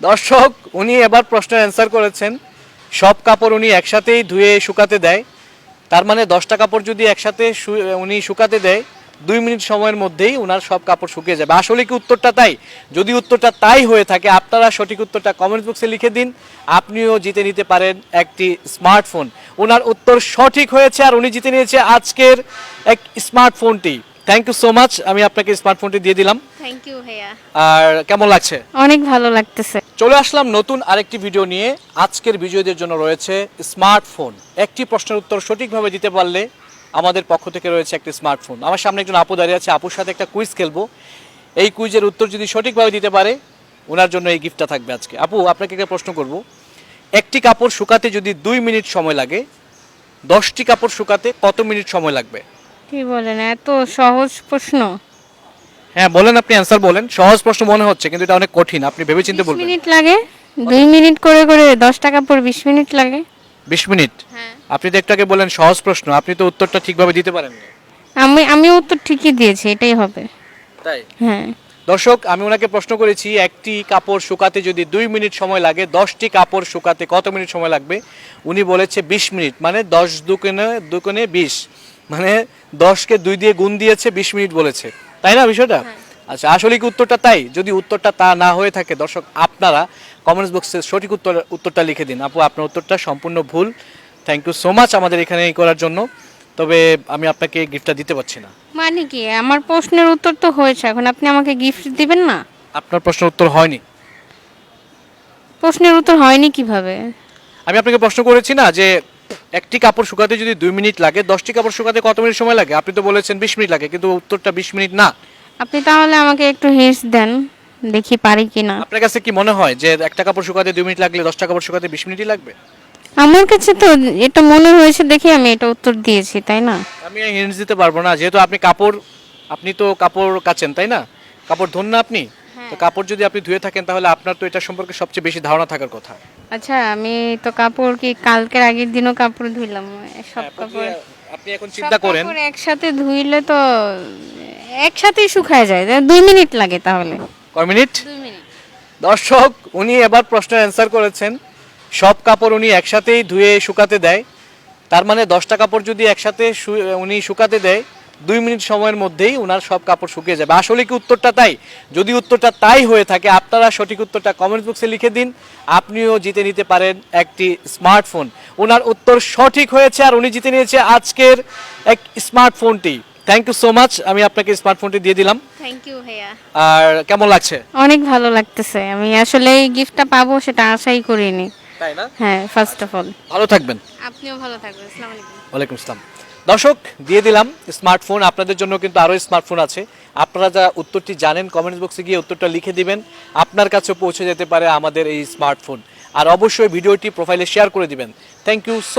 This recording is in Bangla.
দর্শক, উনি এবার প্রশ্নের অ্যান্সার করেছেন। সব কাপড় উনি একসাথেই ধুয়ে শুকাতে দেয়। তার মানে দশটা কাপড় যদি একসাথে উনি শুকাতে দেয়, দুই মিনিট সময়ের মধ্যেই ওনার সব কাপড় শুকিয়ে যাবে। আসলে কি উত্তরটা তাই? যদি উত্তরটা তাই হয়ে থাকে, আপনারা সঠিক উত্তরটা কমেন্ট বক্সে লিখে দিন। আপনিও জিতে নিতে পারেন একটি স্মার্টফোন ওনার উত্তর সঠিক হয়েছে আর উনি জিতে নিয়েছে আজকের এক স্মার্টফোনটি থ্যাংক ইউ সো মাচ আমি আপনাকে স্মার্টফোনটি দিয়ে দিলাম। থ্যাংক ইউ ভাইয়া। আর কেমন লাগছে? অনেক ভালো লাগতেছে। চলে আসলাম নতুন আরেকটি ভিডিও নিয়ে। আজকের বিজয়ীদের জন্য রয়েছে স্মার্টফোন। একটি প্রশ্নের উত্তর সঠিকভাবে দিতে পারলে আমাদের পক্ষ থেকে রয়েছে একটি স্মার্টফোন। আমার সামনে একজন আপু দাঁড়িয়ে আছে। আপুর সাথে একটা কুইজ খেলব। এই কুইজের উত্তর যদি সঠিকভাবে দিতে পারে ওনার জন্য এই গিফটটা থাকবে আজকে। আপু আপনাকে একটা প্রশ্ন করব। একটি কাপড় শুকাতে যদি দুই মিনিট সময় লাগে দশটি কাপড় শুকাতে কত মিনিট সময় লাগবে? কি বলেন? এত সহজ প্রশ্ন। হ্যাঁ বলেন আপনি অ্যান্সার বলেন। সহজ প্রশ্ন মনে হচ্ছে কিন্তু এটা অনেক কঠিন। আপনি ভেবেচিন্তে বলবেন। মিনিট লাগে। দুই মিনিট করে করে দশ টাকা পর বিশ মিনিট লাগে। বিশ মিনিট? হ্যাঁ। আপনি তো একটু আগে বললেন সহজ প্রশ্ন। আপনি তো উত্তরটা ঠিকভাবে দিতে পারেন আমি আমি উত্তর ঠিকই দিয়েছি এটাই হবে। তাই? হ্যাঁ। দর্শক আমি ওনাকে প্রশ্ন করেছি একটি কাপড় শুকাতে যদি দুই মিনিট সময় লাগে দশটি কাপড় শুকাতে কত মিনিট সময় লাগবে? উনি বলেছে বিশ মিনিট মানে দশ দুকোনে দুকোনে বিশ। মানে দশকে দুই দিয়ে গুণ দিয়েছে বিশ মিনিট বলেছে। তাই না বিষয়টা? আচ্ছা আসলে কি উত্তরটা তাই? যদি উত্তরটা তা না হয়ে থাকে দর্শক আপনারা কমেন্টস বক্সে সঠিক উত্তর উত্তরটা লিখে দিন। আপু আপনার উত্তরটা সম্পূর্ণ ভুল। থ্যাংক ইউ সো মাচ আমাদের এখানে এই করার জন্য। তবে আমি আপনাকে গিফটটা দিতে পারছি না। মানে কি? আমার প্রশ্নের উত্তর তো হয়েছে। এখন আপনি আমাকে গিফট দিবেন না? আপনার প্রশ্নের উত্তর হয়নি। প্রশ্নের উত্তর হয়নি কীভাবে? আমি আপনাকে প্রশ্ন করেছি না যে একটি কাপড় শুকাতে যদি দুই মিনিট লাগে দশটি কাপড় শুকাতে কত মিনিট সময় লাগে? আপনি তো বলেছেন বিশ মিনিট লাগে কিন্তু উত্তরটা বিশ মিনিট না। আপনি তাহলে আমাকে একটু হিন্টস দেন দেখি পারি কি না আপনার কাছে কি মনে হয় যে একটা কাপড় শুকাতে দুই মিনিট লাগলে দশটা কাপড় শুকাতে বিশ মিনিটই লাগবে? আমার কাছে তো এটা মনে হয়েছে দেখে আমি এটা উত্তর দিয়েছি তাই না? আমি হিন্টস দিতে পারব না যেহেতু আপনি কাপড় আপনি তো কাপড় কাচেন তাই না? কাপড় ধন না আপনি? তো কাপড় যদি আপনি ধুয়ে থাকেন তাহলে আপনার তো এটা সম্পর্কে সবচেয়ে বেশি ধারণা থাকার কথা। আচ্ছা আমি তো কাপড় কি কালকের আগের দিনও কাপড় ধুইলাম সব কাপড়। আপনি এখন চিন্তা করেন। কাপড় একসাথে ধুইলে তো একসাথেই শুকায় যায় দুই মিনিট লাগে তাহলে। কয় মিনিট? দর্শক উনি এবার প্রশ্ন অ্যান্সার করেছেন। সব কাপড় উনি একসাথেই ধুয়ে শুকাতে দেয়। তার মানে দশটা কাপড় যদি একসাথে উনি শুকাতে দেয় দুই মিনিট সময়ের মধ্যেই ওনার সব কাপড় শুকিয়ে যাবে। আসলে কি উত্তরটা তাই? যদি উত্তরটা তাই হয়ে থাকে আপনারা সঠিক উত্তরটা কমেন্ট বক্সে লিখে দিন। আপনিও জিতে নিতে পারেন একটি স্মার্টফোন ওনার উত্তর সঠিক হয়েছে আর উনি জিতে নিয়েছে আজকের এক স্মার্টফোনটি থ্যাংক ইউ সো মাচ আমি আপনাকে স্মার্টফোনটি দিয়ে দিলাম। থ্যাংক ইউ ভাইয়া। আর কেমন লাগছে? অনেক ভালো লাগতেছে। আমি আসলে এই গিফটটা পাবো সেটা আশাই করিনি। তাই না? হ্যাঁ ফার্স্ট অফ অল ভালো থাকবেন। আপনিও ভালো থাকবেন। আসসালামু আলাইকুম। ওয়ালাইকুম আসসালাম। দর্শক, দিয়ে দিলাম স্মার্টফোন। আপনাদের জন্য কিন্তু আরও স্মার্টফোন আছে। আপনারা যা উত্তরটি জানেন কমেন্টস বক্সে গিয়ে উত্তরটা লিখে দিবেন। আপনার কাছে পৌঁছে যেতে পারে আমাদের এই স্মার্টফোন। আর অবশ্যই ভিডিওটি প্রোফাইলে শেয়ার করে দিবেন। Thank you so